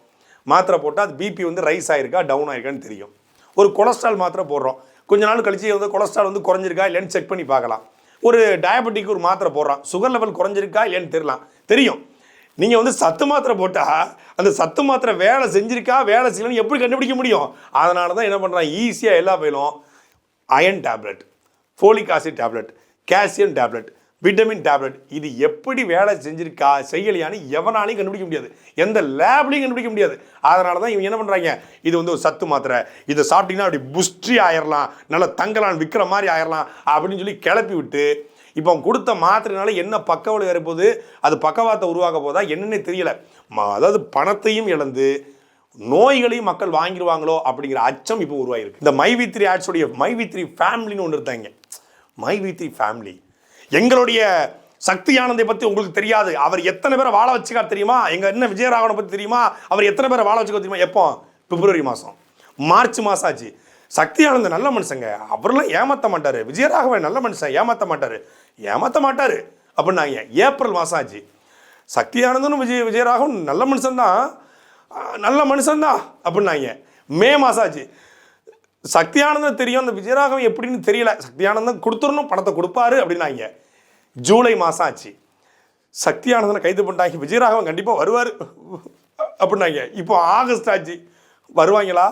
மாத்திரை போட்டால் அது பிபி வந்து ரைஸ் ஆயிருக்கா டவுன் ஆயிருக்கான்னு தெரியும். ஒரு கொலஸ்ட்ரால் மாத்திரை போடுறோம். கொஞ்ச நாள் கழிச்சு வந்து கொலஸ்ட்ரால் வந்து குறைஞ்சிருக்கா இல்லைன்னு செக் பண்ணி பார்க்கலாம். ஒரு டயபெட்டிக் ஒரு மாத்திரை போடுறான் சுகர் லெவல் குறைஞ்சிருக்கா இல்லைன்னு தெரியலாம். தெரியும். நீங்கள் வந்து சத்து மாத்திரை போட்டால் அந்த சத்து மாத்திரை வேலை செஞ்சிருக்கா வேலை செய்யலன்னு எப்படி கண்டுபிடிக்க முடியும்? அதனால தான் என்ன பண்ணுறான் ஈஸியாக எல்லா பயிலும் iron tablet folic acid tablet calcium tablet vitamin tablet. இது எப்படி வேலை செஞ்சிருக்கா செய்யலையான்னு எவனாலையும் கண்டுபிடிக்க முடியாது. எந்த லேப்லையும் கண்டுபிடிக்க முடியாது. அதனால தான் இவங்க என்ன பண்ணுறாங்க இது வந்து ஒரு சத்து மாத்திரை. இதை சாப்பிட்டீங்கன்னா அப்படி புஷ்டி ஆயிரலாம் நல்லா தங்கலான் விற்கிற மாதிரி ஆயிடலாம் அப்படின்னு சொல்லி கிளப்பி விட்டு இப்போ அவன் கொடுத்த மாத்திரைனால என்ன பக்கவளை வரப்போகுது? அது பக்கவாத்தை உருவாக்க போதா என்னன்னே தெரியல. அதாவது பணத்தையும் இழந்து நோய்களையும் மக்கள் வாங்கிடுவாங்களோ அப்படிங்கிற அச்சம் இப்போ உருவாயிருக்கு. இந்த மை வி த்ரீ ஆட்ஸுடைய மை வி த்ரீ ஃபேமிலின்னு ஒன்று இருந்தாங்க மை வி த்ரீ ஃபேமிலி. எங்களுடைய சக்தி ஆனந்தை பற்றி உங்களுக்கு தெரியாது. அவர் எத்தனை பேரை வாழ வச்சுக்கார் தெரியுமா? எங்கள் என்ன விஜயராகவனை பற்றி தெரியுமா? அவர் எத்தனை பேரை வாழ வச்சுக்க தெரியுமா? எப்போ? பிப்ரவரி மாதம் மார்ச் மாதம் ஆச்சு. சக்தி ஆனந்த் நல்ல மனுஷங்க. அவரெல்லாம் ஏமாற்ற மாட்டார். விஜயராகவன் நல்ல மனுஷன். ஏமாற்ற மாட்டார். ஏமாற்ற மாட்டார். அப்படின்னாங்க. ஏப்ரல் மாதம் ஆச்சு. சக்தி ஆனந்தனும் விஜய் விஜயராகவன் நல்ல மனுஷன் தான் நல்ல மனுஷன்தான் அப்படின்னாங்க. மே மாதம் ஆச்சு சக்தியானந்தன் தெரியும் அந்த விஜயராகவன் எப்படின்னு தெரியல. சக்தியானந்தன் கொடுத்துடணும் பணத்தை கொடுப்பாரு அப்படின்னாங்க. ஜூலை மாதம் ஆச்சு சக்தியானந்தனை கைது பண்ணிட்டாங்க. விஜயராகவன் கண்டிப்பாக வருவார் அப்படின்னாங்க. இப்போ ஆகஸ்ட் ஆச்சு. வருவாங்களா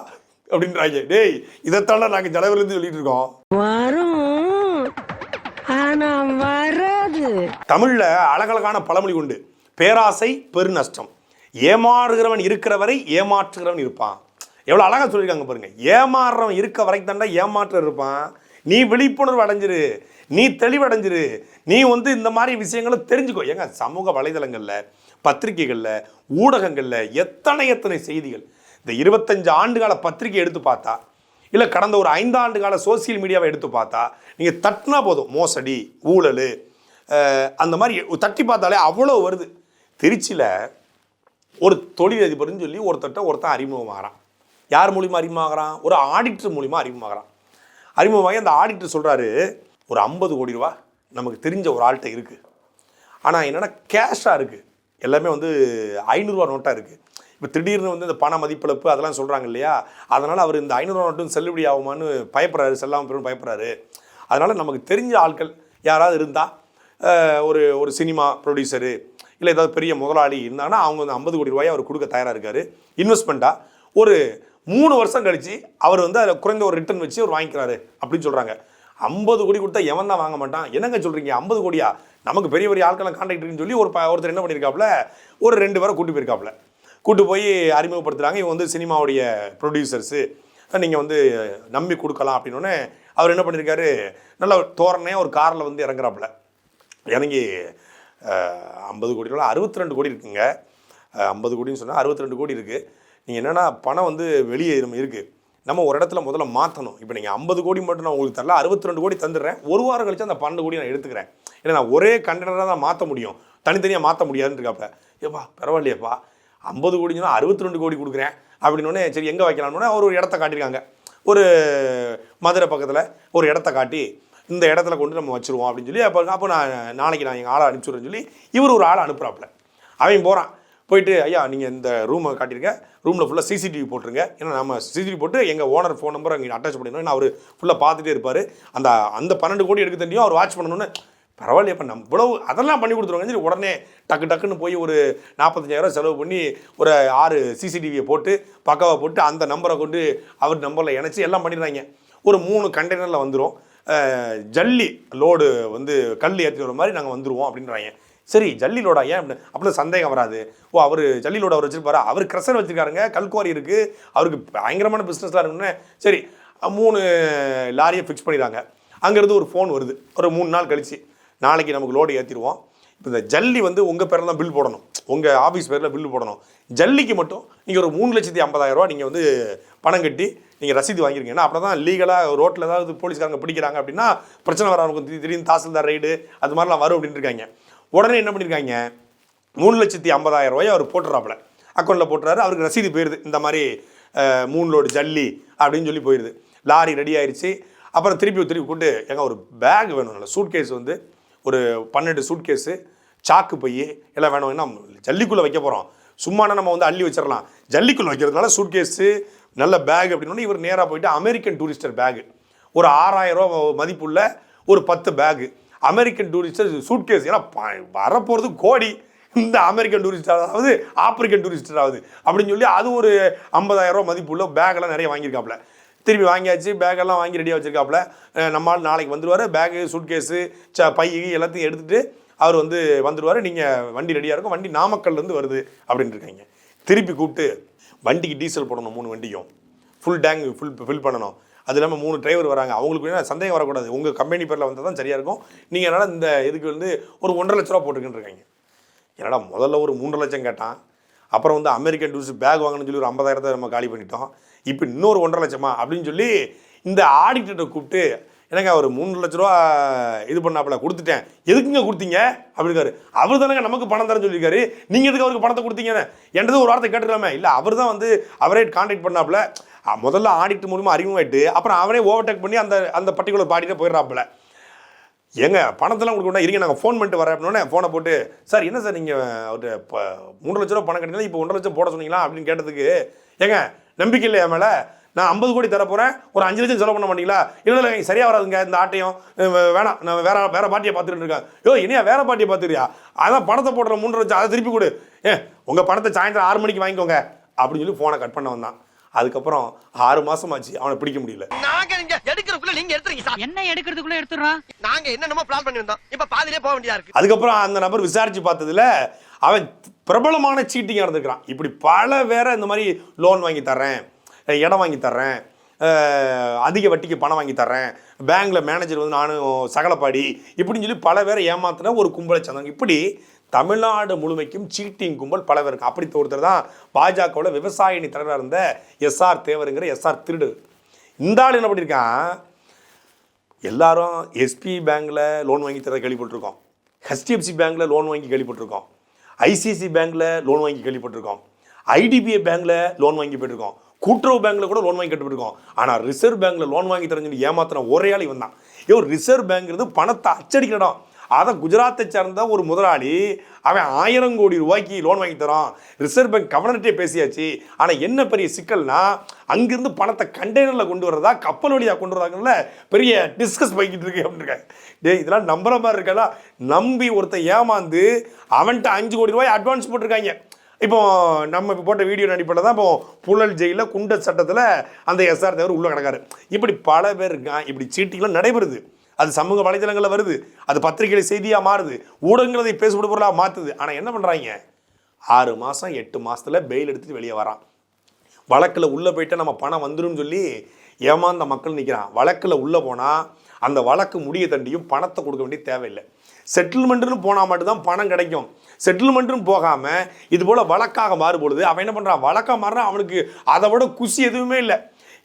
அப்படின்றாங்க. டேய் இதைத்தாண்டா நாங்கள் ஜனவரிலேருந்து சொல்லிட்டு இருக்கோம். வரும். தமிழில் அழகழகான பழமொழி உண்டு. பேராசை பெருநஷ்டம். ஏமாறுகிறவன் இருக்கிற வரை ஏமாற்றுகிறவன் இருப்பான். எவ்வளோ அழகாக சொல்லியிருக்காங்க பாருங்கள் ஏமாறுறவன் இருக்க வரைக்கும் தாண்டா ஏமாற்றம் இருப்பான். நீ விழிப்புணர்வு அடைஞ்சிரு. நீ தெளிவடைஞ்சிரு. நீ வந்து இந்த மாதிரி விஷயங்களை தெரிஞ்சுக்கோ. ஏங்க சமூக வலைதளங்களில் பத்திரிகைகளில் ஊடகங்களில் எத்தனை எத்தனை செய்திகள். இந்த இருபத்தஞ்சு ஆண்டுகால பத்திரிகை எடுத்து பார்த்தா இல்லை கடந்த ஒரு ஐந்தாண்டு கால சோசியல் மீடியாவை எடுத்து பார்த்தா நீங்கள் தட்டினா போதும். மோசடி ஊழல் அந்த மாதிரி தட்டி பார்த்தாலே அவ்வளோ வருது. திருச்சியில் ஒரு தொழிலதிபர்னு சொல்லி ஒருத்தட்ட ஒருத்தன் அறிமுகமாகறான் யார் மூலிமா அறிமுகமாகறான் ஒரு ஆடிட்டர் மூலிமா அறிமுகமாகறான் அறிமுகமாகி அந்த ஆடிட்டர் சொல்கிறாரு ஒரு ஐம்பது கோடி ரூபா நமக்கு தெரிஞ்ச ஒரு ஆள்கிட்ட இருக்குது ஆனால் என்னென்னா கேஷாக இருக்குது எல்லாமே வந்து ஐநூறுரூவா நோட்டாக இருக்குது இப்போ திடீர்னு வந்து இந்த பண மதிப்பிழப்பு அதெல்லாம் சொல்கிறாங்க இல்லையா? அதனால் அவர் இந்த ஐநூறுரூவா நோட்டும் செல்லுபடி ஆகுமான்னு பயப்படுறாரு செல்லாமல் பெரும் பயப்படுறாரு. அதனால் நமக்கு தெரிஞ்ச ஆட்கள் யாராவது இருந்தால் ஒரு ஒரு சினிமா ப்ரொடியூசரு இல்லை ஏதாவது பெரிய முதலாளி இருந்தாங்கன்னா அவங்க வந்து ஐம்பது கோடி ரூபாயை அவர் கொடுக்க தயாராக இருக்காரு. இன்வெஸ்ட்மெண்ட்டாக ஒரு மூணு வருஷம் கழித்து அவர் வந்து அதில் குறைந்த ஒரு ரிட்டர்ன் வச்சு அவர் வாங்கிக்கிறாரு அப்படின்னு சொல்கிறாங்க ஐம்பது கோடி கொடுத்தா எவன் தான் வாங்க மாட்டான்? என்னங்க சொல்கிறீங்க ஐம்பது கோடியா? நமக்கு பெரிய பெரிய ஆட்கள்லாம் கான்டாக்ட் இருக்குன்னு சொல்லி ஒரு ப- ஒருத்தர் என்ன பண்ணியிருக்காப்புல ஒரு ரெண்டு பேரை கூட்டி போயிருக்காப்புல. கூட்டு போய் அறிமுகப்படுத்துகிறாங்க இவங்க வந்து சினிமாவுடைய ப்ரொடியூசர்ஸு நீங்கள் வந்து நம்பி கொடுக்கலாம் அப்படின்னோடனே அவர் என்ன பண்ணியிருக்காரு நல்ல தோரணையாக ஒரு காரில் வந்து இறங்குறாப்புல. இறங்கி ஐம்பது கோடி ரூபா அறுபத்தி ரெண்டு கோடி இருக்குங்க. ஐம்பது கோடின்னு சொன்னால் அறுபத்தி ரெண்டு கோடி இருக்குது நீங்கள் என்னென்னா பணம் வந்து வெளியே நம்ம இருக்குது நம்ம ஒரு இடத்துல முதல்ல மாற்றணும் இப்போ நீங்கள் ஐம்பது கோடி மட்டும் நான் உங்களுக்கு தரல அறுபத்தி ரெண்டு கோடி தந்துடுறேன். ஒரு வாரம் கழிச்சு அந்த பன்னெண்டு கோடி நான் எடுத்துக்கிறேன். ஏன்னா நான் ஒரே கண்டனராக தான் மாற்ற முடியும். தனித்தனியாக மாற்ற முடியாதுன்னு இருக்காப்ல ஏப்பா பரவாயில்லையேப்பா. ஐம்பது கோடினா அறுபத்தி ரெண்டு கோடி கொடுக்குறேன். அப்படின்னோடனே சரி எங்கே வைக்கலாம்னு அவர் ஒரு இடத்த காட்டியிருக்காங்க. ஒரு மதுரை பக்கத்தில் ஒரு இடத்த காட்டி இந்த இடத்துல கொண்டு நம்ம வச்சுருவோம் அப்படின்னு சொல்லி அப்போ அப்போ நான் நாளைக்கு நான் எங்கள் ஆளை அனுப்பிச்சுடுறேன்னு சொல்லி இவர் ஒரு ஆளை அனுப்புகிறாப்புல அவன் போகிறான் போயிட்டு ஐயா நீங்கள் இந்த ரூமை காட்டியிருக்க ரூமில் ஃபுல்லாக சிசிடிவி போட்டுருங்க. ஏன்னா நம்ம சிசிடிவி போட்டு எங்கள் ஓனர் ஃபோன் நம்பர் அங்கே அட்டாச் பண்ணிடணும். அவர் ஃபுல்லாக பார்த்துட்டே இருப்பார். அந்த அந்த பன்னெண்டு கோடி எடுக்க தெரியும் அவர் வாட்ச் பண்ணணும்னு பரவாயில்ல இப்போ நம்ம இவ்வளவு அதெல்லாம் பண்ணி கொடுத்துருவாங்க சரி உடனே டக்கு டக்குன்னு போய் ஒரு நாற்பத்தஞ்சாயிரம் செலவு பண்ணி ஒரு ஆறு சிசிடிவியை போட்டு பக்காவை போட்டு அந்த நம்பரை கொண்டு அவர் நம்பரில் இணைச்சி எல்லாம் பண்ணிடுறாங்க. ஒரு மூணு கண்டெய்னரில் வந்துடும் ஜல்லி லோடு வந்து கல் ஏற்றி வர மாதிரி நாங்கள் வந்துடுவோம் அப்படின்றாங்க. சரி ஜல்லி லோடா ஏன் அப்படி? அப்படி சந்தேகம் வராது. ஓ அவர் ஜல்லி லோடு அவர் வச்சிருப்பாரு? அவர் க்ரெஷர் வச்சிருக்காருங்க கல்குவாரி இருக்குது அவருக்கு பயங்கரமான பிஸ்னஸ்லாம் இருக்குன்னு. சரி மூணு லாரியை ஃபிக்ஸ் பண்ணிடுறாங்க. அங்கேருந்து ஒரு ஃபோன் வருது. ஒரு மூணு நாள் கழிச்சு. நாளைக்கு நமக்கு லோடு ஏற்றிடுவோம் இப்போ இந்த ஜல்லி வந்து உங்கள் பேரில் தான் பில் போடணும். உங்கள் ஆஃபீஸ் பேரில் பில் போடணும். ஜல்லிக்கு மட்டும் நீங்கள் ஒரு மூணு லட்சத்தி ஐம்பதாயிரரூவா நீங்கள் வந்து பணம் கட்டி நீங்கள் ரசீது வாங்கிருக்கீங்கன்னா அப்போ தான் லீகலாக ரோட்டில் ஏதாவது போலீஸ்காரங்க பிடிக்கிறாங்க அப்படின்னா பிரச்சனை வர இருக்கும். திடீர்னு தாசில்தார் ரைடு அது மாதிரிலாம் வரும் அப்படின்னு இருக்காங்க. உடனே என்ன பண்ணியிருக்காங்க மூணு லட்சத்தி ஐம்பதாயிரம் ரூபாய் அவர் போட்டுறாப்புல. அக்கௌண்ட்டில் போட்டுறாரு. அவருக்கு ரசீது போயிடுது இந்த மாதிரி மூணு லோடு ஜல்லி அப்படின்னு சொல்லி போயிடுது லாரி ரெடி ஆயிடுச்சு அப்புறம் திருப்பி திருப்பி கூப்பிட்டு எங்க ஒரு பேக் வேணும் சூட் கேஸ் வந்து ஒரு பன்னெண்டு சூட் கேஸு சாக்கு பை எல்லாம் வேணும் என்ன ஜல்லிக்குள்ளே வைக்க போகிறோம் சும்மானா நம்ம வந்து அள்ளி வச்சிடலாம். ஜல்லிக்குள்ளே வைக்கிறதுனால சூட் கேஸு நல்ல பேக் அப்படின்னு இவர் நேராக போயிட்டு அமெரிக்கன் டூரிஸ்டர் பேகு ஒரு ஆறாயிரம் ரூபா மதிப்புள்ள ஒரு பத்து bag American Tourister suitcase ஏன்னா வரப்போகிறது கோடி. இந்த அமெரிக்கன் டூரிஸ்டராவது ஆப்பிரிக்கன் டூரிஸ்டர் ஆகுது அப்படின்னு சொல்லி அது ஒரு 50000 ரூபா மதிப்புள்ள பேக்கெல்லாம் நிறைய வாங்கியிருக்காப்புல. திருப்பி வாங்கியாச்சு பேக்கெல்லாம் வாங்கி ரெடியாக வச்சிருக்காப்புல. நம்மால் நம்ம நாளைக்கு வந்துடுவார் பேகு சூட்கேஸு ச பை எல்லாத்தையும் எடுத்துகிட்டு அவர் வந்து வந்துடுவார் நீங்கள் வண்டி ரெடியாக இருக்கும். வண்டி நாமக்கல்லேருந்து வருது அப்படின்னு இருக்காங்க. திருப்பி கூப்பிட்டு வண்டிக்கு டீசல் போடணும் மூணு வண்டியும் ஃபுல் டேங்க் ஃபுல் ஃபில் பண்ணணும். அது இல்லாமல் மூணு டிரைவர் வராங்க. அவங்களுக்கு என்ன சந்தேகம் வரக்கூடாது. உங்கள் கம்பெனி பேரில் வந்தால் தான் சரியாக இருக்கும். நீங்கள் என்னால் இந்த இதுக்கு வந்து ஒரு ஒன்றரை லட்ச ரூபா போட்டுக்கிட்டு இருக்காங்க. என்னடா முதல்ல ஒரு மூன்றரை லட்சம் கேட்டான். அப்புறம் வந்து அமெரிக்கன் டூஸ் பேக் வாங்கணும்னு சொல்லி ஒரு ஐம்பதாயிரத்தை நம்ம காலி பண்ணிட்டோம். இப்போ இன்னொரு ஒன்றரை லட்சமா அப்படின்னு சொல்லி இந்த ஆடிட்டரை கூப்பிட்டு எனக்கு அவர் மூணு லட்ச ரூபா இது பண்ணாப்புல கொடுத்துட்டேன். எதுக்குங்க கொடுத்தீங்க? அப்படிங்காரு அவர் தானங்க நமக்கு பணம் தரேன்னு சொல்லியிருக்காரு. நீங்கள் எதுக்கு அவருக்கு பணத்தை கொடுத்தீங்கன்னு என்றது ஒரு வார்த்தை கேட்டுக்கலாமே? இல்லை அவர் தான் வந்து அவரே கான்டாக்ட் பண்ணாப்புல. முதல்ல ஆடிட் மூலியமாக அறிமுகமாயிட்டு அப்புறம் அவரே ஓவர்டேக் பண்ணி அந்த அந்த பர்டிகுலர் பாடிட்டே போயிடுறாப்புல. ஏங்க பணத்தெல்லாம் கொடுக்கணும் இருங்க நாங்கள் ஃபோன் பண்ணிட்டு வரேன் அப்படின்னே ஃபோனை போட்டு சார் என்ன சார் நீங்கள் அவர்கிட்ட இப்போ மூணு லட்ச ரூபா பணம் கட்டினா இப்போ ஒன்றரை லட்சம் போட சொன்னீங்களா? அப்படின்னு கேட்டதுக்கு ஏங்க நம்பிக்கை இல்லையா மேலே? நான் ஐம்பது கோடி தர போகிறேன் ஒரு அஞ்சு லட்சம் செலவு பண்ண மாட்டீங்களா? இல்லை இல்லை சரியாக வராதுங்க இந்த ஆட்டையும். வேணாம் நான் வேற வேற பாட்டியை பார்த்துட்டு இருக்கேன். யோ இனியா வேற பாட்டியை பார்த்துறியா அதான் பணத்தை போடுற மூன்று லட்சம் அதை திருப்பி கொடு. ஏ உங்கள் பணத்தை சாயந்தரம் ஆறு மணிக்கு வாங்கிக்கோங்க. அப்படின்னு சொல்லி ஃபோனை கட் பண்ண வந்தான். அதுக்கப்புறம் ஆறு மாசம் ஆச்சு அவனை பிடிக்க முடியல. நாங்க எடுக்கிறதுக்குள்ள நீங்க எடுத்துறீங்க சார். என்ன எடுக்கிறதுக்குள்ள எடுத்துறான் நாங்க என்னென்னமோ பிளான் பண்ணி வந்தோம் இப்ப போக வேண்டியதா இருக்கு. அதுக்கப்புறம் அந்த நபர் விசாரிச்சு பார்த்ததுல அவன் பிரபலமான சீட்டிங்காக இருந்துக்கிறான். இப்படி பல வேற இந்த மாதிரி லோன் வாங்கி தர்றேன் இடம் வாங்கி தர்றேன் அதிக வட்டிக்கு பணம் வாங்கி தர்றேன் பேங்க்ல மேனேஜர் வந்து நானும் சகலப்பாடி இப்படின்னு சொல்லி பல பேரை ஏமாத்தின ஒரு கும்பலை சேர்ந்தாங்க இப்படி தமிழ்நாடு முழுமைக்கும் சீட்டிங் கும்பல் பல பேர் இருக்கு அப்படி ஒருத்தர் தான் பாஜகவில் விவசாய அணி தலைவராக இருந்த எஸ்ஆர் தேவருங்கிற எஸ்ஆர் திருடு. இந்த ஆள் என்ன பண்ணியிருக்கான் எல்லாரும் எஸ்பி பேங்கில் லோன் வாங்கி தர கேள்விப்பட்டிருக்கோம். ஹெச்டிஎஃப்சி பேங்க்கில் லோன் வாங்கி கேள்விப்பட்டிருக்கோம். ஐசிஐசி பேங்க்கில் லோன் வாங்கி கேள்விப்பட்டிருக்கோம். ஐடிபிஐ பேங்க்கில் லோன் வாங்கி போயிட்டுருக்கோம். கூட்டுறவு பேங்க்கில் கூட லோன் வாங்கி கட்டுப்பட்டுருக்கோம். ஆனால் ரிசர்வ் பேங்க்கில் லோன் வாங்கி தரேன்னு ஏமாத்தின ஒரே ஆள் இவன் தான் ஐயோ ரிசர்வ் பேங்க்ங்கிறது பணத்தை அச்சடிக்கிற இடம். அதை குஜராத்தை சேர்ந்த ஒரு முதலாளி அவன் ஆயிரம் கோடி ரூபாய்க்கு லோன் வாங்கி தரான். ரிசர்வ் பேங்க் கவர்னர்கிட்டே பேசியாச்சு. ஆனால் என்ன பெரிய சிக்கல்னா அங்கிருந்து பணத்தை கண்டெய்னரில் கொண்டு வரதா கப்பல் வழியாக கொண்டு வராங்கல்ல பெரிய டிஸ்கஸ் பண்ணிக்கிட்டு இருக்கு அப்படின்னு டேய் இதெல்லாம் நம்புற மாதிரி இருக்கா நம்பி ஒருத்தன் ஏமாந்து அவன்கிட்ட அஞ்சு கோடி ரூபாய் அட்வான்ஸ் போட்டிருக்காங்க. இப்போ நம்ம இப்போ போட்ட வீடியோ அடிப்படையில் தான் இப்போ புழல் ஜெயிலில் குண்டர் சட்டத்தில் அந்த எஸ்ஆர் தேவர் உள்ளே கிடக்காரு. இப்படி பல பேர் இருக்கான். இப்படி சீட்டிங்லாம் நடைபெறுது. அது சமூக வலைதளங்களில் வருது. அது பத்திரிகை செய்தியாக மாறுது. ஊடகங்கள் அதை பேசப்படும் பொருளாக மாற்றுது ஆனால் என்ன பண்ணுறாங்க ஆறு மாதம் எட்டு மாதத்தில் பெயில் எடுத்துகிட்டு வெளியே வரான். வழக்கில் உள்ளே போயிட்டு நம்ம பணம் வந்துடும் சொல்லி ஏமாந்த மக்கள் நிற்கிறான் வழக்கில் உள்ளே போனால் அந்த வழக்கு முடிய தண்டியும் பணத்தை கொடுக்க வேண்டிய தேவையில்லை. செட்டில்மெண்ட்டுன்னு போனால் மட்டும்தான் பணம் கிடைக்கும். செட்டில்மெண்ட்டுன்னு போகாமல் இது போல் வழக்காக மாறுபொழுது அவன் என்ன பண்ணுறான் வழக்காக மாறினா அவனுக்கு அதை விட குஷி எதுவுமே இல்லை.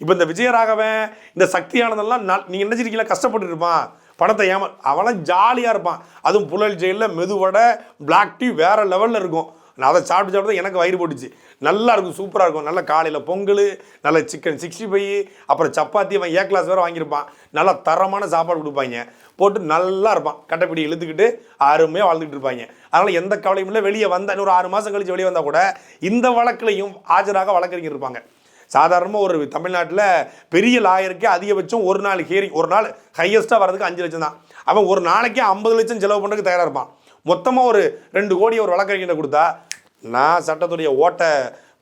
இப்போ இந்த விஜயராகவன் இந்த சக்தியானதெல்லாம் நல் நீங்கள் நினச்சிருக்கீங்களா கஷ்டப்பட்டு இருப்பான். பணத்தை ஏமா அவெல்லாம் ஜாலியாக இருப்பான். அதுவும் புழல் ஜெயிலில் மெதுவடை பிளாக் டீ வேறு லெவலில் இருக்கும். நான் அதை சாப்பிட்டு சாப்பிட்டு எனக்கு வயிறு போட்டுச்சு. நல்லா இருக்கும் சூப்பராக இருக்கும். நல்ல காலையில் பொங்கல் நல்ல சிக்கன் சிக்ஸ்டி ஃபைவ் அப்புறம் சப்பாத்தி அவன் ஏ கிளாஸ் வேறு வாங்கியிருப்பான். நல்லா தரமான சாப்பாடு கொடுப்பாங்க. போட்டு நல்லா இருப்பான். கட்டைப்பிடி இழுத்துக்கிட்டு அருமையாக வாழ்ந்துக்கிட்டு இருப்பாங்க. அதனால் எந்த கவலையும் இல்லை. வெளியே வந்தால் இன்னொரு ஆறு மாதம் கழிச்சு வெளியே வந்தால் கூட இந்த வழக்குலையும் ஆஜராக வழக்கறிஞர் இருப்பாங்க. சாதாரணமாக ஒரு தமிழ்நாட்டில் பெரிய லாயருக்கே அதிகபட்சம் ஒரு நாள் ஹியரிங் ஒரு நாள் ஹையஸ்ட்டாக வர்றதுக்கு அஞ்சு லட்சம் தான். அவன் ஒரு நாளைக்கே ஐம்பது லட்சம் செலவு பண்ணுறதுக்கு தயாராக இருப்பான். மொத்தமாக ஒரு ரெண்டு கோடி ஒரு வழக்கறிஞர் கொடுத்தா நான் சட்டத்துடைய ஓட்டை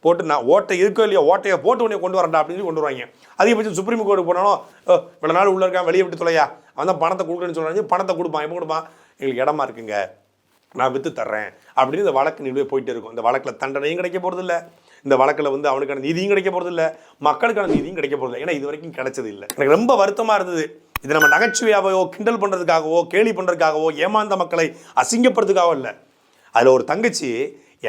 போட்டு நான் ஓட்டை இருக்கோ இல்லையோ ஓட்டையை போட்டு உடனே கொண்டு வரேன்டா அப்படின்னு சொல்லி கொண்டு வருவாங்க. அதிகபட்சம் சுப்ரீம் கோர்ட்டு போனாலும் "ஓ, இவ்வளோ நாள் உள்ளே இருக்கான் வெளியே விட்டு தொலையா? அவன் தான் பணத்தை கொடுக்குறேன்னு சொல்கிறாங்க பணத்தை கொடுப்பான். எப்போ கொடுப்பான்? எங்களுக்கு இடமா இருக்குங்க. நான் விற்று தர்றேன். அப்படின்னு இந்த வழக்கு நிலுவை போயிட்டே இருக்கும். இந்த வழக்கில் தண்டனையும் கிடைக்க இல்லை இந்த வழக்கில் வந்து அவனுக்கான நீதியும் கிடைக்க போகிறதில்ல மக்களுக்கான நீதியும் கிடைக்க போகிறதில்ல ஏன்னா இது வரைக்கும் கிடைச்சது இல்லை. எனக்கு ரொம்ப வருத்தமாக இருந்தது. இது நம்ம நகைச்சுவையாகவோ கிண்டல் பண்ணுறதுக்காகவோ கேலி பண்ணுறதுக்காகவோ ஏமாந்த மக்களை அசிங்கப்படுறதுக்காகவோ இல்லை. அதில் ஒரு தங்கச்சி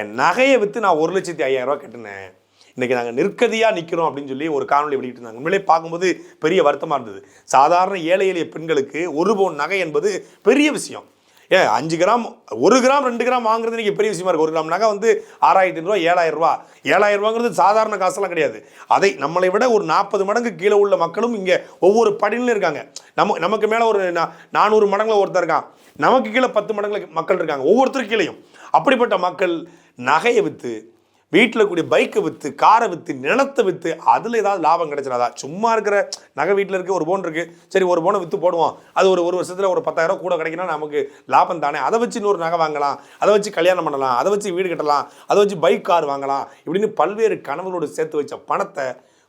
என் நகையை விற்று நான் ஒரு லட்சத்தி ஐயாயிரம் ரூபாய் கட்டினேன். இன்றைக்கி நாங்கள் நிற்கதியாக நிற்கிறோம் அப்படின்னு சொல்லி ஒரு காணொலி வெளியிட்டிருந்தாங்க உண்மையிலே பார்க்கும்போது பெரிய வருத்தமாக இருந்தது. சாதாரண ஏழை எளிய பெண்களுக்கு ஒரு பவுன் நகை என்பது பெரிய விஷயம். ஏ அஞ்சு கிராம் ஒரு கிராம் ரெண்டு கிராம் வாங்குறது இன்றைக்கி பெரிய விஷயமா இருக்குது ஒரு கிராம் நகை வந்து ஆறாயிரத்தி ரூபா ஏழாயிரம் ரூபா ஏழாயிரம் ரூபாங்கிறது சாதாரண காசெல்லாம் கிடையாது. அதை நம்மளை விட ஒரு நாற்பது மடங்கு கீழே உள்ள மக்களும் இங்கே ஒவ்வொரு படிநிலையும் இருக்காங்க. நம்ம நமக்கு மேலே ஒரு நா- நானூறு மடங்கில் ஒருத்தர் இருக்கான். நமக்கு கீழே பத்து மடங்கில் மக்கள் இருக்காங்க. ஒவ்வொருத்தரும் கீழேயும். அப்படிப்பட்ட மக்கள் நகையை விற்று வீட்டில் கூடிய பைக்கை விற்று காரை விற்று நிலத்தை விற்று அதில் ஏதாவது லாபம் கிடைச்சிடாதா சும்மா இருக்கிற நகை வீட்டில் இருக்க ஒரு போன் இருக்குது சரி ஒரு போனை விற்று போடுவோம். அது ஒரு ஒரு வருஷத்தில் ஒரு பத்தாயிரம் கூட கிடைக்குன்னா நமக்கு லாபம் தானே. அதை வச்சு இன்னொரு நகை வாங்கலாம். அதை வச்சு கல்யாணம் பண்ணலாம். அதை வச்சு வீடு கட்டலாம். அதை வச்சு பைக் கார் வாங்கலாம். இப்படின்னு பல்வேறு கனவுகளோடு சேர்த்து வச்ச பணத்தை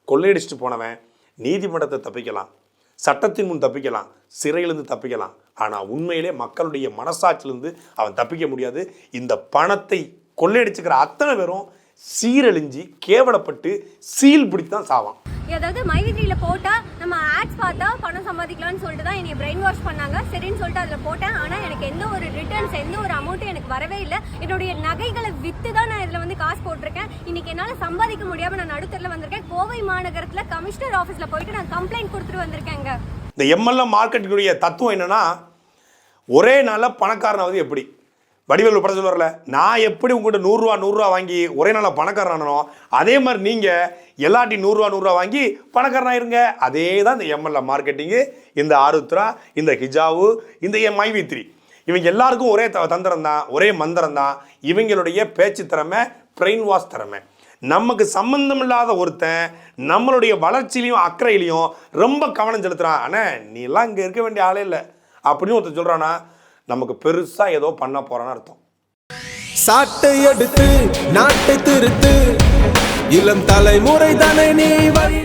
கொள்ளையடிச்சிட்டு போனவன் நீதிமன்றத்தை தப்பிக்கலாம். சட்டத்தின் முன் தப்பிக்கலாம். சிறையிலிருந்து தப்பிக்கலாம். ஆனால் உண்மையிலே மக்களுடைய மனசாட்சியிலிருந்து அவன் தப்பிக்க முடியாது. இந்த பணத்தை கொள்ளையடிச்சுக்கிற அத்தனை பேரும் சீரழிஞ்சு கேவலப்பட்டு சீல் பிடித்து தான் சாவான் அதாவது மைவிதியில போட்டா நம்ம ஆட்ஸ் பார்த்தா பணம் சம்பாதிக்கலாம்னு சொல்லிட்டு தான் என்னை பிரெயின் வாஷ் பண்ணாங்க. சரின்னு சொல்லிட்டு அதில் போட்டேன். ஆனால் எனக்கு எந்த ஒரு ரிட்டர்ன்ஸ் எந்த ஒரு அமௌண்ட்டும் எனக்கு வரவே இல்லை. என்னுடைய நகைகளை விற்று தான் நான் இதில் வந்து காசு போட்டிருக்கேன். இன்னைக்கு என்னால் சம்பாதிக்க முடியாமல் நான் நடுத்தரில் வந்திருக்கேன். கோவை மாநகரத்தில் கமிஷனர் ஆஃபீஸில் போயிட்டு நான் கம்ப்ளைண்ட் கொடுத்துட்டு வந்திருக்கேங்க. இந்த எம்எல்ஏ மார்க்கெட்டினுடைய தத்துவம் என்னன்னா ஒரே நாளில் பணக்காரனாவது எப்படி? வடிவேல் படம் சொல்லுவார்ல நான் எப்படி உங்கள்கிட்ட நூறுரூவா நூறுரூவா வாங்கி ஒரே நாளில் பணக்காரனோ அதே மாதிரி நீங்கள் எல்லாட்டி நூறுரூவா நூறுரூவா வாங்கி பணக்காரனாயிருங்க. அதே தான் இந்த எம்எல்ஏ மார்க்கெட்டிங்கு இந்த ஆருத்ரா இந்த ஹிஜாவு இந்த எம் மைவித்ரி. இவங்க எல்லாருக்கும் ஒரே த- தந்திரம் தான் ஒரே மந்திரம் தான் இவங்களுடைய பேச்சு திறமை பிரெயின் வாஷ் திறமை. நமக்கு சம்மந்தம் இல்லாத ஒருத்தன் நம்மளுடைய வளர்ச்சியிலையும் அக்கறையிலையும் ரொம்ப கவனம் செலுத்துகிறான் அண்ணே நீ எல்லாம் இங்கே இருக்க வேண்டிய ஆளே இல்லை. அப்படின்னு ஒருத்தன் சொல்கிறானா நமக்கு பெருசாக ஏதோ பண்ண போகிறான்னு அர்த்தம். சாட்டை எடுத்து நாட்டை திருத்து. இளம் தலைமுறை தானே நீ